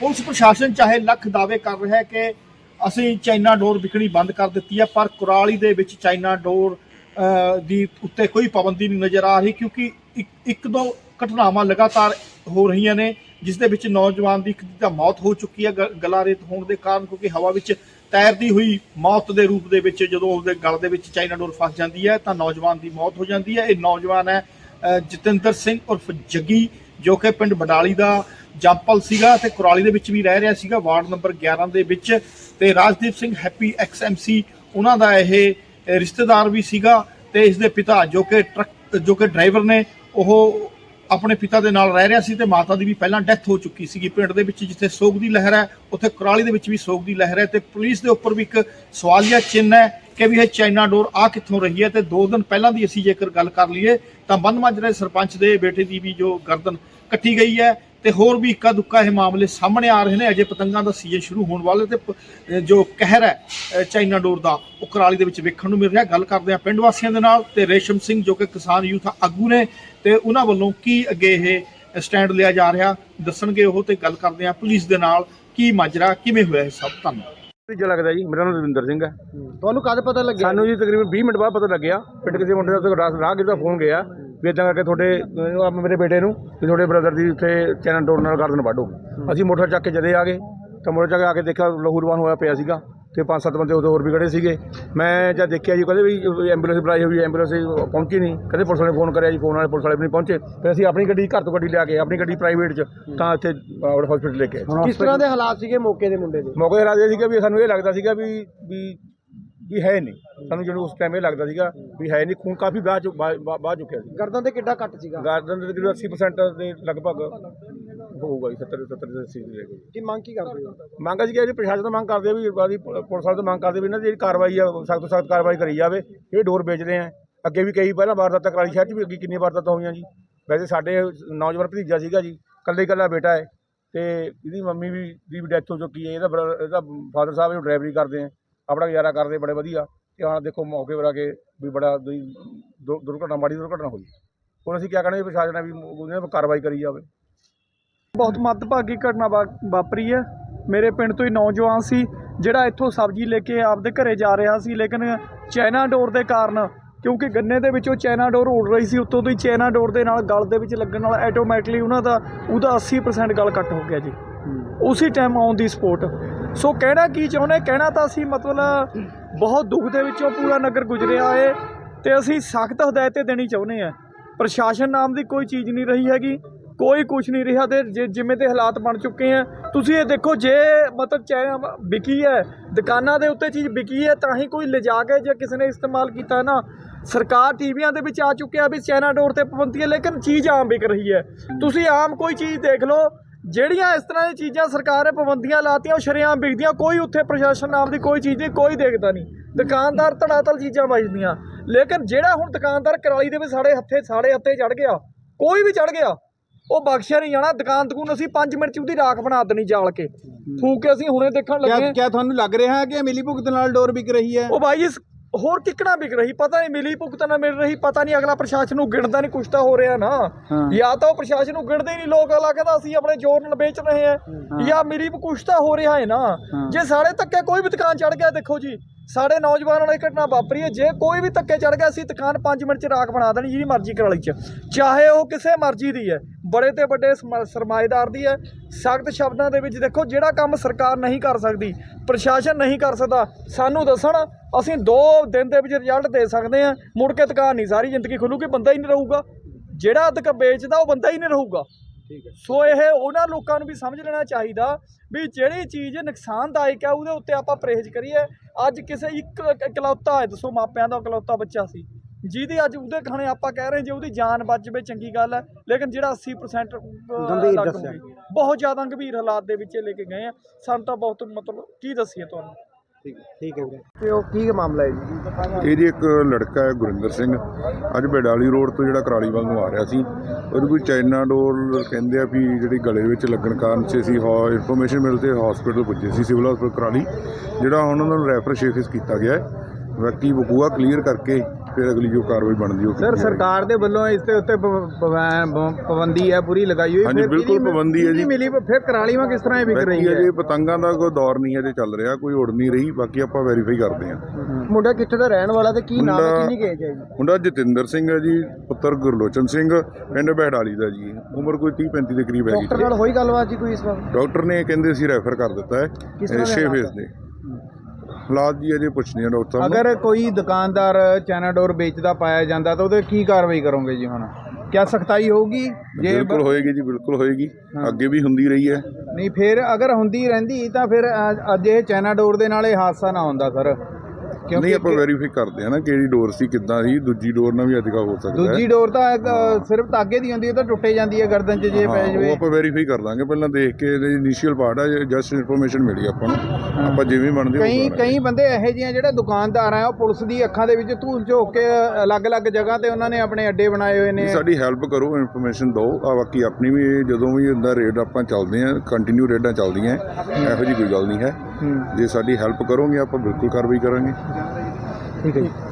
Police ਪ੍ਰਸ਼ਾਸਨ ਚਾਹੇ ਲੱਖ ਦਾਅਵੇ ਕਰ ਰਿਹਾ ਹੈ ਕਿ ਅਸੀਂ ਚਾਈਨਾ ਡੋਰ ਵਿਕਣੀ ਬੰਦ ਕਰ ਦਿੱਤੀ ਹੈ, ਪਰ ਕੁਰਾਲੀ ਦੇ ਵਿੱਚ ਚਾਈਨਾ ਡੋਰ ਦੀ ਉੱਤੇ ਕੋਈ ਪਾਬੰਦੀ ਨਹੀਂ ਨਜ਼ਰ ਆ ਰਹੀ ਕਿਉਂਕਿ ਇੱਕ- ਇੱਕ ਦੋ ਘਟਨਾਵਾਂ ਲਗਾਤਾਰ ਹੋ ਰਹੀਆਂ ਨੇ, ਜਿਸ ਦੇ ਵਿੱਚ ਨੌਜਵਾਨ ਦੀ ਇੱਕ ਦੀ ਤਾਂ ਮੌਤ ਹੋ ਚੁੱਕੀ ਹੈ, ਗ- ਗਲਾ ਰੇਤ ਹੋਣ ਦੇ ਕਾਰਨ ਕਿਉਂਕਿ ਹਵਾ ਵਿੱਚ ਤੈਰਦੀ ਹੋਈ ਮੌਤ ਦੇ ਰੂਪ ਦੇ ਵਿੱਚ ਜਦੋਂ ਉਸਦੇ ਗਲ ਦੇ ਵਿੱਚ ਚਾਈਨਾ ਡੋਰ ਫਸ ਜਾਂਦੀ ਹੈ, ਤਾਂ ਨੌਜਵਾਨ ਦੀ ਮੌਤ ਹੋ ਜਾਂਦੀ ਹੈ। ਇਹ ਨੌਜਵਾਨ ਹੈ ਜਤਿੰਦਰ ਸਿੰਘ ਉਰਫ ਜੱਗੀ, ਜੋ ਕਿ ਪਿੰਡ ਬਡਾਲੀ ਦਾ ਜੰਪਲ ਸੀਗਾ ਤੇ ਕੁਰਾਲੀ ਦੇ ਵਿੱਚ ਵੀ ਰਹਿ ਰਿਹਾ ਸੀਗਾ, ਵਾਰਡ ਨੰਬਰ 11 ਦੇ ਵਿੱਚ। ਤੇ ਰਾਜਦੀਪ ਸਿੰਘ ਹੈਪੀ ਐਕਸਐਮਸੀ ਉਹਨਾਂ ਦਾ ਇਹ ਰਿਸ਼ਤੇਦਾਰ ਵੀ ਸੀਗਾ ਤੇ ਇਸ ਦੇ ਪਿਤਾ ਜੋ ਕਿ ਟਰੱਕ, ਜੋ ਕਿ ਡਰਾਈਵਰ ਨੇ, ਉਹ ਆਪਣੇ ਪਿਤਾ ਦੇ ਨਾਲ ਰਹਿ ਰਿਹਾ ਸੀ ਤੇ ਮਾਤਾ ਦੀ ਵੀ ਪਹਿਲਾਂ ਡੈਥ ਹੋ ਚੁੱਕੀ ਸੀਗੀ ਪਿੰਡ ਦੇ ਵਿੱਚ, ਜਿੱਥੇ ਸੋਗ ਦੀ ਲਹਿਰ ਹੈ, ਉੱਥੇ ਕੁਰਾਲੀ ਦੇ ਵਿੱਚ ਵੀ ਸੋਗ ਦੀ ਲਹਿਰ ਹੈ ਤੇ ਪੁਲਿਸ ਦੇ ਉੱਪਰ ਵੀ ਇੱਕ ਸਵਾਲੀਆ ਚਿੰਨ੍ਹ ਹੈ ਕਿ ਵੀ ਇਹ ਚਾਈਨਾ ਡੋਰ ਆ ਕਿੱਥੋਂ ਰਹੀ ਹੈ ਤੇ ਦੋ ਦਿਨ ਪਹਿਲਾਂ ਦੀ ਅਸੀਂ ਜੇਕਰ ਗੱਲ ਕਰ ਲਈਏ, ਤਾਂ ਬੰਦ ਮਾਜਰੇ ਸਰਪੰਚ ਦੇ ਬੇਟੇ ਦੀ ਵੀ ਜੋ ਗਰਦਨ ਕੱਟੀ ਗਈ ਹੈ ਤੇ ਹੋਰ ਵੀ ਇੱਕਾ ਦੁੱਕਾ ਇਹ ਮਾਮਲੇ ਸਾਹਮਣੇ ਆ ਰਹੇ ਨੇ। ਅਜੇ ਪਤੰਗਾਂ ਦਾ ਸੀਜ਼ਨ ਸ਼ੁਰੂ ਹੋਣ ਵਾਲਾ ਤੇ ਜੋ ਕਹਿਰ ਹੈ ਚਾਈਨਾ ਡੋਰ ਦਾ ਉਹ ਕੁਰਾਲੀ ਦੇ ਵਿੱਚ ਵੇਖਣ ਨੂੰ ਮਿਲ ਰਿਹਾ। ਗੱਲ ਕਰਦੇ ਆ ਪਿੰਡ ਵਾਸੀਆਂ ਦੇ ਨਾਲ ਤੇ ਰੇਸ਼ਮ ਸਿੰਘ ਜੋ ਕਿ ਕਿਸਾਨ ਯੂਥ ਆਗੂ ਨੇ ਤੇ ਉਹਨਾਂ ਵੱਲੋਂ ਕੀ ਅੱਗੇ ਇਹ ਸਟੈਂਡ ਲਿਆ ਜਾ ਰਿਹਾ ਦੱਸਣਗੇ ਉਹ ਤੇ ਗੱਲ ਕਰਦੇ ਆ ਪੁਲਿਸ ਦੇ ਨਾਲ ਕੀ ਮਾਜਰਾ ਕਿਵੇਂ ਹੋਇਆ ਇਹ ਸਭ ਧੰਨਵਾਦ ਤੀਜਾ ਲੱਗਦਾ ਜੀ ਮੇਰਾ ਨਾਮ ਰਵਿੰਦਰ ਸਿੰਘ ਹੈ। ਤੁਹਾਨੂੰ ਕਦ ਪਤਾ ਲੱਗਿਆ? ਸਾਨੂੰ ਜੀ ਤਕਰੀਬਨ 20 ਮਿੰਟ ਬਾਅਦ ਪਤਾ ਲੱਗਿਆ। ਪਿੰਡ ਕਿਸੇ ਮੁੰਡੇ ਦਾ ਰਾਹ ਦਾ ਫੋਨ ਗਿਆ। ਵੀ ਇਦਾਂ ਕਰਕੇ ਤੁਹਾਡੇ ਅਹ, ਮੇਰੇ ਬੇਟੇ ਨੂੰ ਵੀ ਤੁਹਾਡੇ ਬ੍ਰਦਰ ਦੀ ਉੱਥੇ ਚੈਨਲ ਟੋਰ ਨਾਲ ਗਰਦਨ ਵੱਢ ਅਸੀਂ ਮੋਟਰ ਚੱਕ ਕੇ ਜਦੇ ਆ ਗਏ ਤਾਂ ਮੋਟਰ ਚੱਕ ਕੇ ਆ ਕੇ ਦੇਖਿਆ ਲਹੂਰਵਾਨ ਹੋਇਆ ਪਿਆ ਸੀਗਾ ਤੇ ਪੰਜ ਸੱਤ ਬੰਦੇ ਉਦੋਂ ਹੋਰ ਵੀ ਖੜੇ ਸੀਗੇ। ਮੈਂ ਜਦ ਦੇਖਿਆ ਜੀ ਕਹਿੰਦੇ ਵੀ ਐਂਬੂਲੈਂਸ ਬੁਲਾਈ ਹੋਈ ਐਂਬੂਲੈਂਸ ਪਹੁੰਚੀ ਨਹੀਂ। ਕਹਿੰਦੇ ਪੁਲਿਸ ਵਾਲੇ ਫੋਨ ਕਰਿਆ ਜੀ ਫੋਨ ਵਾਲੇ ਪੁਲਿਸ ਵਾਲੇ ਵੀ ਨਹੀਂ ਪਹੁੰਚੇ। ਫਿਰ ਅਸੀਂ ਆਪਣੀ ਗੱਡੀ ਘਰ ਤੋਂ ਗੱਡੀ ਲਿਆ ਕੇ ਆਪਣੀ ਗੱਡੀ ਪ੍ਰਾਈਵੇਟ 'ਚ ਤਾਂ ਇੱਥੇ ਹਸਪੀਟਲ ਲੈ ਕੇ ਆਏ। ਕਿਸ ਤਰ੍ਹਾਂ ਦੇ ਹਾਲਾਤ ਸੀਗੇ ਮੌਕੇ ਦੇ ਮੁੰਡੇ ਦੇ? ਮੌਕੇ ਤੇ ਰਾਜੇ ਸੀਗਾ ਵੀ ਸਾਨੂੰ ਇਹ ਲੱਗਦਾ ਸੀਗਾ ਵੀ ਵੀ ਵੀ ਹੈ ਨਹੀਂ। ਸਾਨੂੰ ਜਦੋਂ ਉਸ ਟਾਈਮ ਇਹ ਲੱਗਦਾ ਸੀਗਾ ਵੀ ਹੈ ਨਹੀਂ ਖੂਨ ਕਾਫੀ ਬਾਹ ਬਾਹ ਚੁੱਕਿਆ ਸੀ। ਗਰਦਨ ਤੇ ਕਿੱਡਾ ਕੱਟ ਸੀਗਾ? ਗਾਰਡਨ ਦੇ ਤਕਰੀਬਨ 80% ਦੇ ਲਗਭਗ ਹੋਊਗਾ ਜੀ 70 70 ਦੇ 80 ਦੇ ਕੀ ਮੰਗ ਕੀ ਕਰਦੇ ਹੋ? ਮੰਗ ਅਸੀਂ ਕਿ ਪ੍ਰਸ਼ਾਸਨ ਤੋਂ ਮੰਗ ਕਰਦੇ ਆ ਵੀ ਬਾਦੀ ਪੁਲਿਸ ਵਾਲੇ ਤੋਂ ਮੰਗ ਕਰਦੇ ਵੀ ਇਹਨਾਂ ਦੀ ਜਿਹੜੀ ਕਾਰਵਾਈ ਆ ਸਖਤ ਤੋਂ ਸਖਤ ਕਾਰਵਾਈ ਕਰੀ ਜਾਵੇ। ਇਹ ਡੋਰ ਵੇਚਦੇ ਆ। ਅੱਗੇ ਵੀ ਕਈ ਪਹਿਲਾਂ ਵਾਰਦਾਤਾਂ ਕਰਾਲੀ ਸ਼ਹਿਰ 'ਚ ਵੀ ਅੱਗੇ ਕਿੰਨੀਆਂ ਵਾਰਦਾਤਾਂ ਹੋਈਆਂ ਜੀ। ਵੈਸੇ ਸਾਡੇ ਨੌਜਵਾਨ ਭਤੀਜਾ ਸੀਗਾ ਜੀ ਇਕੱਲੇ ਇਕੱਲਾ ਬੇਟਾ ਹੈ। ਤੇ ਇਹਦੀ ਮੰਮੀ ਵੀ ਦੀ ਵੀ ਡੈਥ ਹੋ ਚੁੱਕੀ ਹੈ। ਇਹਦਾ ਇਹਦਾ ਫਾਦਰ ਸਾਹਿਬ ਜੋ ਡਰਾਈਵਰੀ ਕਰਦੇ ਆ। ਆਪਣਾ ਗੁਜ਼ਾਰਾ ਕਰਦੇ ਬੜੇ ਵਧੀਆ ਤੇ ਹਾਂ ਦੇਖੋ ਮੌਕੇ ਪਰ ਆ ਕੇ ਵੀ ਬੜਾ ਦੁਰਘਟਨਾ ਮਾੜੀ ਦੁਰਘਟਨਾ ਹੋਈ। ਹੁਣ ਅਸੀਂ ਕੀ ਕਹਿੰਦੇ ਪ੍ਰਸ਼ਾਸਨ ਵੀ ਉਹਦੇ 'ਤੇ ਕਾਰਵਾਈ ਕਰੀ ਜਾਵੇ। ਬਹੁਤ ਮੱਦਭਾਗੀ ਘਟਨਾ ਵਾ- ਵਾਪਰੀ ਹੈ। ਮੇਰੇ ਪਿੰਡ ਤੋਂ ਹੀ ਨੌਜਵਾਨ ਸੀ ਜਿਹੜਾ ਇੱਥੋਂ ਸਬਜ਼ੀ ਲੈ ਕੇ ਆਪਦੇ ਘਰੇ ਜਾ ਰਿਹਾ ਸੀ ਲੇਕਿਨ ਚਾਈਨਾ ਡੋਰ ਦੇ ਕਾਰਨ ਕਿਉਂਕਿ ਗੰਨੇ ਦੇ ਵਿੱਚੋਂ ਚਾਈਨਾ ਡੋਰ ਉੱਡ ਰਹੀ ਸੀ ਉੱਤੋਂ ਦੀ ਚਾਈਨਾ ਡੋਰ ਦੇ ਨਾਲ ਗਲ ਦੇ ਵਿੱਚ ਲੱਗਣ ਨਾਲ ਆਟੋਮੈਟਿਕਲੀ ਉਹਨਾਂ ਦਾ ਉਹਦਾ 80% ਗਲ ਕੱਟ ਹੋ ਗਿਆ ਜੀ। ਉਸੇ ਟਾਈਮ ਔਨ ਦੀ ਸਪੋਰਟ ਸੋ ਕਹਿਣਾ ਕੀ ਚਾਹੁੰਦੇ, ਕਹਿਣਾ ਤਾਂ ਅਸੀਂ ਮਤਲਬ ਬਹੁਤ ਦੁੱਖ ਦੇ ਵਿੱਚੋਂ ਪੂਰਾ ਨਗਰ ਗੁਜ਼ਰਿਆ ਏ ਤੇ ਅਸੀਂ ਸਖਤ ਹਦਾਇਤਾਂ ਦੇਣੀ ਚਾਹੁੰਦੇ ਆ ਪ੍ਰਸ਼ਾਸਨ ਨਾਮ ਦੀ ਕੋਈ ਚੀਜ਼ ਨਹੀਂ ਰਹੀ ਹੈਗੀ, ਕੋਈ ਕੁਝ ਨਹੀਂ ਰਿਹਾ ਤੇ ਜਿ- ਜਿਵੇਂ ਦੇ ਹਾਲਾਤ ਬਣ ਚੁੱਕੇ ਆ, ਤੁਸੀਂ ਇਹ ਦੇਖੋ ਜੇ ਮਤਲਬ ਚਾਹੇ ਵਿਕੀ ਹੈ, ਦੁਕਾਨਾਂ ਦੇ ਉੱਤੇ ਚੀਜ਼ ਵਿਕੀ ਹੈ, ਤਾਂ ਹੀ ਕੋਈ ਲਿਜਾ ਕੇ ਜੇ ਕਿਸੇ ਨੇ ਇਸਤੇਮਾਲ ਕੀਤਾ ਨਾ, ਸਰਕਾਰ ਟੀਵੀਆਂ ਦੇ ਵਿੱਚ ਆ ਚੁੱਕਿਆ ਵੀ ਚਾਈਨਾ ਡੋਰ ਤੇ ਪਾਬੰਦੀ ਹੈ ਲੇਕਿਨ ਚੀਜ਼ ਆਮ ਵਿਕ ਰਹੀ ਹੈ। ਤੁਸੀਂ ਆਮ ਕੋਈ ਚੀਜ਼ ਦੇਖ ਲਓ ਜਿਹੜੀਆਂ ਇਸ ਤਰ੍ਹਾਂ ਦੀਆਂ ਚੀਜ਼ਾਂ ਸਰਕਾਰ ਨੇ ਪਾਬੰਦੀਆਂ ਲਾਤੀਆਂ ਉਹ ਸ਼ਰੇਆਮ ਵਿਕਦੀਆਂ ਕੋਈ ਉੱਥੇ ਪ੍ਰਸ਼ਾਸਨ ਨਾਮ ਦੀ ਕੋਈ ਚੀਜ਼ ਨਹੀਂ ਕੋਈ ਦੇਖਦਾ ਨਹੀਂ। ਦੁਕਾਨਦਾਰ ਧੜਾਤਲ ਚੀਜ਼ਾਂ ਵੇਚਦੀਆਂ ਲੇਕਿਨ ਜਿਹੜਾ ਹੁਣ ਦੁਕਾਨਦਾਰ ਕਰਾਲੀ ਦੇ ਵਿੱਚ ਸਾਡੇ ਹੱਥੇ ਸਾਡੇ ਹੱਥੇ ਚੜ ਗਿਆ ਕੋਈ ਵੀ ਚੜ ਗਿਆ ਉਹ ਬਖਸ਼ਿਆ ਨਹੀਂ ਜਾਣਾ। ਦੁਕਾਨ ਤਕੂਨ ਅਸੀਂ 5 ਮਿੰਟ ਚ ਉਹਦੀ ਰਾਖ ਬਣਾ ਦੇਣੀ ਜਾਲ ਕੇ। ਫੂਕ ਕੇ ਅਸੀਂ ਹੁਣੇ ਦੇਖਣ ਲੱਗੇ। ਕਿਆ ਤੁਹਾਨੂੰ ਲੱਗ ਰਿਹਾ ਹੈ ਕਿ ਮਿਲੀ ਭੁਗਤ ਨਾਲ ਡੋਰ ਵਿਕ ਰਹੀ ਹੈ? ਉਹ ਬਾਈ ਜੀ ਹੋਰ ਕਿੱਕਣਾ ਵਿਕ ਰਹੀ? ਪਤਾ ਨਹੀਂ ਮਿਲੀ ਭੁਗਤ ਨਾ ਮਿਲ ਰਹੀ ਪਤਾ ਨਹੀਂ ਅਗਲਾ ਪ੍ਰਸ਼ਾਸਨ ਨੂੰ ਗਿਣਦਾ ਨਹੀਂ ਕੁਛ ਤਾਂ ਹੋ ਰਿਹਾ ਨਾ। ਜਾਂ ਤਾਂ ਉਹ ਪ੍ਰਸ਼ਾਸਨ ਨੂੰ ਗਿਣਦੇ ਹੀ ਨਹੀਂ ਲੋਕ ਅਗਲਾ ਕਹਿੰਦਾ ਅਸੀਂ ਆਪਣੇ ਜ਼ੋਰ ਨਾਲ ਵੇਚ ਰਹੇ ਹਾਂ। ਜਾਂ ਮਿਲੀ ਕੁਛ ਤਾਂ ਹੋ ਰਿਹਾ ਹੈ ਨਾ। ਜੇ ਸਾਡੇ ਧੱਕੇ ਕੋਈ ਵੀ ਦੁਕਾਨ ਚੜ ਗਿਆ ਦੇਖੋ ਜੀ ਸਾਡੇ ਨੌਜਵਾਨਾਂ ਨਾਲ ਇਹ ਘਟਨਾ ਵਾਪਰੀ ਹੈ। ਜੇ ਕੋਈ ਵੀ ਧੱਕੇ ਚੜ ਗਿਆ ਅਸੀਂ ਦੁਕਾਨ 5 ਮਿੰਟ ਚ ਰਾਖ ਬਣਾ ਦੇਣੀ ਜਿਹਦੀ ਮਰਜ਼ੀ ਕਰਾਲੀ ਚ। ਚਾਹੇ ਉਹ ਕਿਸੇ ਮਰਜ਼ੀ ਦੀ ਹੈ ਬੜੇ ਤੇ ਵੱਡੇ ਸਰਮਾਏਦਾਰ ਦੀ ਹੈ। ਸਖਤ ਸ਼ਬਦਾਂ ਦੇ ਵਿੱਚ ਦੇਖੋ ਜਿਹੜਾ ਕੰਮ ਸਰਕਾਰ ਨਹੀਂ ਕਰ ਸਕਦੀ ਪ੍ਰਸ਼ਾਸਨ ਨਹੀਂ ਕਰ ਸਕਦਾ ਸਾਨੂੰ ਦੱਸਣ ਅਸੀਂ 2 ਦਿਨ ਦੇ ਵਿੱਚ ਰਿਜ਼ਲਟ ਦੇ ਸਕਦੇ ਹਾਂ। ਮੁੜ ਕੇ ਦੁਕਾਨ ਨਹੀਂ ਸਾਰੀ ਜ਼ਿੰਦਗੀ ਖੁੱਲੂਗੀ ਬੰਦਾ ਹੀ ਨਹੀਂ ਰਹੂਗਾ। ਜਿਹੜਾ ਦੁਕ ਵੇਚਦਾ ਉਹ ਬੰਦਾ ਹੀ ਨਹੀਂ ਰਹੂਗਾ। ਸੋ ਇਹ ਉਹਨਾਂ ਲੋਕਾਂ ਨੂੰ ਵੀ ਸਮਝ ਲੈਣਾ ਚਾਹੀਦਾ ਵੀ ਜਿਹੜੀ ਚੀਜ਼ ਨੁਕਸਾਨਦਾਇਕ ਹੈ ਉਹਦੇ ਉੱਤੇ ਆਪਾਂ ਪਰਹੇਜ਼ ਕਰੀਏ। ਅੱਜ ਕਿਸੇ ਇੱਕ ਇਕਲੌਤਾ ਹੈ ਦੱਸੋ ਮਾਪਿਆਂ ਦਾ ਇਕਲੌਤਾ ਬੱਚਾ ਸੀ। ਜਿਹਦੀ ਅੱਜ ਉਹਦੇ ਖਾਣੇ ਆਪਾਂ ਕਹਿ ਰਹੇ ਜੇ ਉਹਦੀ ਜਾਨ ਬਚ ਜਵੇ ਚੰਗੀ ਗੱਲ ਹੈ। ਲੇਕਿਨ ਜਿਹੜਾ 80% ਅਹ, ਗੰਭੀਰ ਦੱਸਿਆ। ਬਹੁਤ ਜ਼ਿਆਦਾ ਗੰਭੀਰ ਹਾਲਾਤ ਦੇ ਵਿੱਚ ਲੈ ਕੇ ਗਏ ਆ। ਸਾਨੂੰ ਤਾਂ ਬਹੁਤ ਮਤਲਬ ਕੀ ਦੱਸੀਏ ਤੁਹਾਨੂੰ? ਠੀਕ ਠੀਕ ਹੈ ਵੀਰੇ। ਤੇ ਉਹ ਕੀ ਮਾਮਲਾ ਹੈ ਜੀ? ਇਹ ਜੀ ਇੱਕ ਲੜਕਾ ਹੈ, ਗੁਰਿੰਦਰ ਸਿੰਘ। ਅੱਜ ਬੇਡਾਲੀ ਰੋਡ ਤੋਂ ਜਿਹੜਾ ਕਰਾਲੀ ਵੱਲ ਨੂੰ ਆ ਰਿਹਾ ਸੀ, ਉਹਦੇ ਕੋਈ ਚਾਈਨਾ ਡੋਰ ਕਹਿੰਦੇ ਆ ਵੀ ਜਿਹੜੀ ਗਲੇ ਵਿੱਚ ਲੱਗਣ ਕਾਰਨ ਸੀ, ਅਸੀਂ ਇਨਫੋਰਮੇਸ਼ਨ ਮਿਲ ਮਿਲਦੇ ਹਸਪੀਟਲ ਪੁੱਜੇ ਸੀ ਸਿਵਲ ਹਸਪੀਟਲ ਕਰਾਲੀ, ਜਿਹੜਾ ਹੁਣ ਉਹਨਾਂ ਨੂੰ ਰੈਫਰ ਸ਼ੇਖਸ ਕੀਤਾ ਗਿਆ ਹੈ। ਬਾਕੀ ਵਕੂਆ ਕਲੀਅਰ ਕਰਕੇ ਫਿਰ ਅਗਲੀ ਜੋ ਕਾਰਵਾਈ ਬਣਦੀ ਉਹ ਸਰ ਕੀਤੀ ਜਾਏਗੀ। ਸਰਕਾਰ ਦੇ ਵੱਲੋਂ ਇਸ ਦੇ ਉੱਤੇ ਪਵੈ- ਪਾਬੰਦੀ ਹੈ ਪੂਰੀ ਲਗਾਈ ਹੋਈ ਹਾਂਜੀ, ਫਿਰ ਬਿਲਕੁਲ ਕਿਹਦੀ- ਪਾਬੰਦੀ ਹੈ ਜੀ। ਮਿਲੀ ਫਿਰ ਕਰਾਲੀ ਮੈਂ ਕਿਸ ਤਰ੍ਹਾਂ ਇਹ ਵਿਕ ਰਹੀ ਬਾਕੀ ਹੈ ਅਜੇ ਪਤੰਗਾਂ ਦਾ ਕੋਈ ਦੌਰ ਨਹੀਂ ਅਜੇ ਚੱਲ ਰਿਹਾ ਕੋਈ ਉੜ ਨਹੀਂ ਰਹੀ ਬਾਕੀ ਆਪਾਂ ਵੈਰੀਫਾਈ ਕਰਦੇ ਹਾਂ। ਮੁੰਡਾ ਕਿੱਥੇ ਦਾ ਰਹਿਣ ਵਾਲਾ ਤੇ ਕੀ ਨਾਮ ਹੈ ਮੁੰਡਾ- ਕਿੰਨੀ ਕੇਜ ਹੈ ਜੀ? ਮੁੰਡਾ ਜਤਿੰਦਰ ਸਿੰਘ ਹੈ ਜੀ ਪੁੱਤਰ ਗੁਰਲੋਚਨ ਸਿੰਘ ਪਿੰਡ ਬਹਿੜਾਲੀ ਦਾ ਜੀ। ਉਮਰ ਕੋਈ 30 35 ਦੇ ਕਰੀਬ ਹੈਗੀ ਡਾਕਟਰ ਨਾਲ ਹੋਈ ਗੱਲਬਾਤ ਜੀ ਕੋਈ ਇਸ ਵਾਰ? ਡਾਕਟਰ ਨੇ ਕਹਿੰਦੇ ਅਸੀਂ ਰੈਫਰ ਕਰ ਦਿੱਤਾ ਹੈ ਕਿਸ ਤਰ੍ਹਾਂ ਦੇ 6 ਹਾਲਾਤ ਫੇਸ ਦੇ। ਹਾਲਾਤ ਜੀ ਅਜੇ ਪੁੱਛਣੀ ਹੈ ਡਾਕਟਰ ਸਾਹਿਬ। ਅਗਰ ਕੋਈ ਦੁਕਾਨਦਾਰ ਚਾਈਨਾ ਡੋਰ ਵੇਚਦਾ ਪਾਇਆ ਜਾਂਦਾ ਤਾਂ ਉਹਦੇ ਕੀ ਕਾਰਵਾਈ ਕਰੋਗੇ ਜੀ ਹੁਣ? ਕਿਆ ਸਖਤਾਈ ਹੋਊਗੀ? ਜੇ ਬਿਲਕੁਲ ਹੋਏਗੀ ਜੀ ਬਿਲਕੁਲ ਹੋਏਗੀ। ਅੱਗੇ ਵੀ ਹੁੰਦੀ ਰਹੀ ਹੈ। ਨਹੀਂ ਫਿਰ ਅਗਰ ਹੁੰਦੀ ਰਹਿੰਦੀ ਤਾਂ ਫਿਰ ਅੱਜ ਇਹ ਚਾਈਨਾ ਡੋਰ ਦੇ ਨਾਲ ਇਹ ਹਾਦਸਾ ਨਾ ਹੁੰਦਾ ਸਰ। ਨਹੀਂ ਆਪਾਂ ਵੈਰੀਫਾਈ ਕਰਦੇ ਹਾਂ ਨਾ ਕਿਹੜੀ ਡੋਰ ਸੀ ਕਿੱਦਾਂ ਸੀ ਦੂਜੀ ਡੋਰ ਨਾਲ ਵੀ ਅਧਿਕਾ ਹੋ ਸਕਦਾ ਦੂਜੀ ਡੋਰ ਤਾਂ ਸਿਰਫ ਤਾਗੇ ਦੀ ਹੁੰਦੀ ਹੈ ਉਹ ਤਾਂ ਟੁੱਟੇ ਜਾਂਦੀ ਹੈ ਗਰਦਨ 'ਚ ਜੇ ਪੈ ਉਹ ਜਵੇ ਆਪਾਂ ਵੈਰੀਫਾਈ ਕਰ ਦਾਂਗੇ ਪਹਿਲਾਂ ਦੇਖ ਕੇ ਇਹਦੇ ਇਨੀਸ਼ੀਅਲ ਪਾਰਟ ਹੈ ਜਸਟ ਇਨਫੋਰਮੇਸ਼ਨ ਮਿਲੀ ਆਪਾਂ ਨੂੰ। ਆਪਾਂ ਜਿਵੇਂ ਬਣਦੀ ਉਹ ਕਈ। ਕਈ ਬੰਦੇ ਇਹੋ ਜਿਹੇ ਆ ਜਿਹੜੇ ਦੁਕਾਨਦਾਰ ਆ ਉਹ ਪੁਲਿਸ ਦੀ ਅੱਖਾਂ ਦੇ ਵਿੱਚ ਧੂਲ ਝੋਕ ਕੇ ਅਲੱਗ-ਅਲੱਗ ਜਗ੍ਹਾ ਤੇ ਉਹਨਾਂ ਨੇ ਆਪਣੇ ਅੱਡੇ ਬਣਾਏ ਹੋਏ ਨੇ। ਸਾਡੀ ਹੈਲਪ ਕਰੋ ਇਨਫੋਰਮੇਸ਼ਨ ਦਿਓ। ਆ ਬਾਕੀ ਆਪਣੀ ਵੀ ਜਦੋਂ ਵੀ ਇਦਾਂ ਰੇਡ ਆਪਾਂ ਚੱਲਦੇ ਆ ਕੰਟੀਨਿਊ ਰੇਡਾਂ ਚੱਲਦੀਆਂ ਇਹੋ ਜੀ ਕੋਈ ਗੱਲ ਨਹੀਂ ਹੈ। ਜੇ ਸਾਡੀ ਹੈਲਪ ਕਰੋਗੇ ਆਪਾਂ ਬਿਲਕੁਲ ਕਾਰਵਾਈ ਕਰਾਂਗੇ। ਠੀਕ ਹੈ ਜੀ।